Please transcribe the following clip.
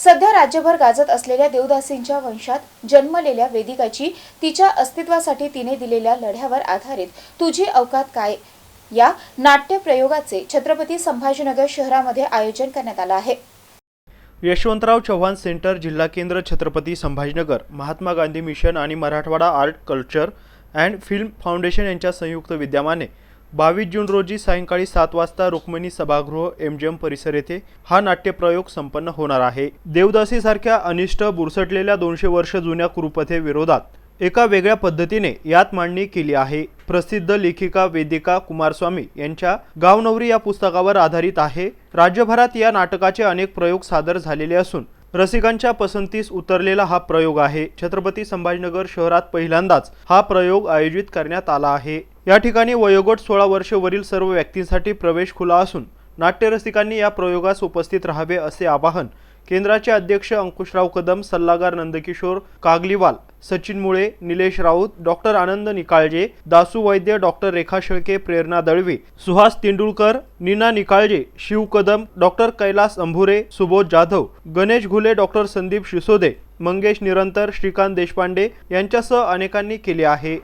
सध्या राज्यभर गाजत असलेल्या देवदासींच्या वंशात जन्मलेल्या वेदिकाची तिच्या अस्तित्वासाठी तिने दिलेल्या लढ्यावर आधारित तुझी अवकात काय? या नाट्य प्रयोगाचे छत्रपती संभाजीनगर शहरामध्ये आयोजन करण्यात आलं आहे. यशवंतराव चव्हाण सेंटर जिल्हा केंद्र छत्रपती संभाजीनगर महात्मा गांधी मिशन आणि Marathwada art culture and film foundation यांच्या संयुक्त विद्यमाने बावीस जून रोजी सायंकाळी सात वाजता रुक्मिणी सभागृह एम जी एम परिसर येथे हा नाट्यप्रयोग संपन्न होणार आहे. देवदासीसारख्या अनिष्ट बुरसटलेल्या दोनशे वर्ष जुन्या कुरुपथे विरोधात एका वेगळ्या पद्धतीने यात मांडणी केली आहे. प्रसिद्ध लेखिका वेदिका कुमारस्वामी यांच्या गावनवरी या पुस्तकावर आधारित आहे. राज्यभरात या नाटकाचे अनेक प्रयोग सादर झालेले असून रसिकांच्या पसंतीस उतरलेला हा प्रयोग आहे. छत्रपती संभाजीनगर शहरात पहिल्यांदाच हा प्रयोग आयोजित करण्यात आला आहे. या ठिकाणी वयोगट सोळा वर्ष वरील सर्व व्यक्तींसाठी प्रवेश खुला असून नाट्यरसिकांनी या प्रयोगास उपस्थित राहावे असे आवाहन केंद्राचे अध्यक्ष अंकुशराव कदम सल्लागार Nandkishor Kagliwal Sachin Mule Nilesh Raut doctor Anand Nikalje Dasu Vaidya doctor Rekha Shelke Prerna Dalve Suhas Tendulkar Neena Nikalje Shiv Kadam doctor Kailas Ambhure Subodh Jadhav Ganesh Ghule doctor Sandeep Shisode Mangesh Nirantar Shrikant Deshpande यांच्यासह अनेकांनी केले आहे.